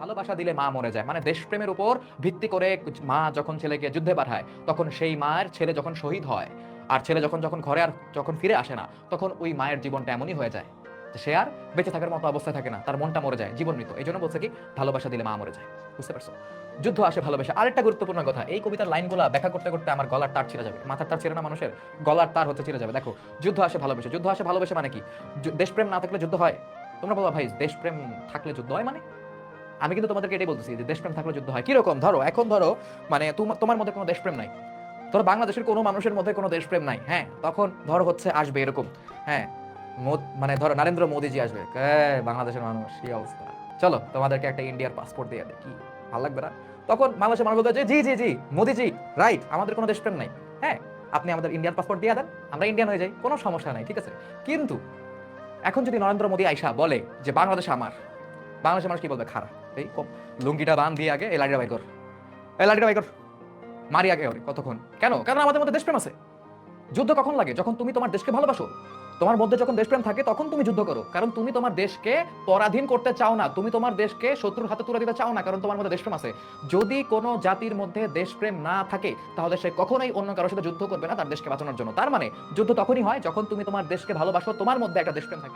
ভালোবাসা দিলে মা মরে যায়। মানে দেশপ্রেমের উপর ভিত্তি করে মা যখন ছেলেকে যুদ্ধে পাঠায়, তখন সেই মায়ের ছেলে যখন শহীদ হয়, আর ছেলে যখন যখন ঘরে আর যখন ফিরে আসে না, তখন ওই মায়ের জীবনটা এমনই হয়ে যায় সে আর বেঁচে থাকার মতো অবস্থায় থাকে না, তার মনটা মরে যায় জীবন মৃত এই জন্য বলছে কি, ভালোবাসা দিলে মা মরে যায়। বুঝতে পারছ? যুদ্ধ আসে ভালোবাসা। আরেকটা গুরুত্বপূর্ণ কথা, এই কবিতার লাইনগুলো ব্যাখ্যা করতে করতে আমার গলার তার ছিঁড়ে যাবে। মাথার তার ছিঁড়ে না মানুষের, গলার তার হচ্ছে ছিঁড়ে যাবে। দেখো, যুদ্ধ আসে ভালোবাসা। যুদ্ধ আসে ভালোবাসা মানে কি? দেশপ্রেম না থাকলে যুদ্ধ হয়? তোমরা বলো ভাই, দেশপ্রেম থাকলে যুদ্ধ হয় মানে? আমি কিন্তু তোমাদেরকে এটাই বলতেছি যে দেশপ্রেম থাকলে যুদ্ধ হয়। কীরকম? ধরো, এখন ধরো মানে তোমার মধ্যে কোনো দেশপ্রেম নাই। ধরো, বাংলাদেশের কোনো মানুষের মধ্যে কোনো দেশপ্রেম নাই হ্যাঁ? তখন ধরো হচ্ছে আসবে এরকম হ্যাঁ? মানে ধরো, নরেন্দ্র মোদীজি আসবে। বাংলাদেশের মানুষ, কি অবস্থা? চলো, তোমাদেরকে একটা ইন্ডিয়ার পাসপোর্ট দিয়ে দেয় কি ভালো লাগবে না? তখন বাংলাদেশের মানুষ বলতে জি জি জি, মোদিজি রাইট আমাদের কোনো দেশপ্রেম নাই। হ্যাঁ? আপনি আমাদের ইন্ডিয়ান পাসপোর্ট দিয়ে দেন, আমরা ইন্ডিয়ান হয়ে যাই, কোনো সমস্যা নাই, ঠিক আছে? কিন্তু, এখন যদি নরেন্দ্র মোদী আইসা বলে যে, বাংলাদেশ আমার, বাংলাদেশের মানুষ কি বলবে? খারাপ এই লুঙ্গিটা বান দিয়ে আগে এই লাঠিটা বাই কর। এই লাঠিটা বাই মারি আগে ওরে, কতক্ষণ? কেন? কারণ আমাদের মধ্যে দেশপ্রেম আছে। যুদ্ধ কখন লাগে? যখন তুমি তোমার দেশকে ভালোবাসো। তোমার মধ্যে যখন দেশপ্রেম থাকে, তখন তুমি যুদ্ধ করো। কারণ তুমি তোমার দেশকে পরাধীন করতে চাও না। তুমি তোমার দেশকে শত্রুর হাতে তুলে দিতে চাও না, কারণ তোমার মধ্যে দেশপ্রেম আছে। যদি কোনো জাতির মধ্যে দেশপ্রেম না থাকে, তাহলে সে কখনোই অন্য কারোর সাথে যুদ্ধ করবে না তার দেশকে বাঁচানোর জন্য। তার মানে যুদ্ধ তখনই হয় যখন তুমি তোমার দেশকে ভালোবাসো, তোমার মধ্যে একটা দেশপ্রেম থাকে না।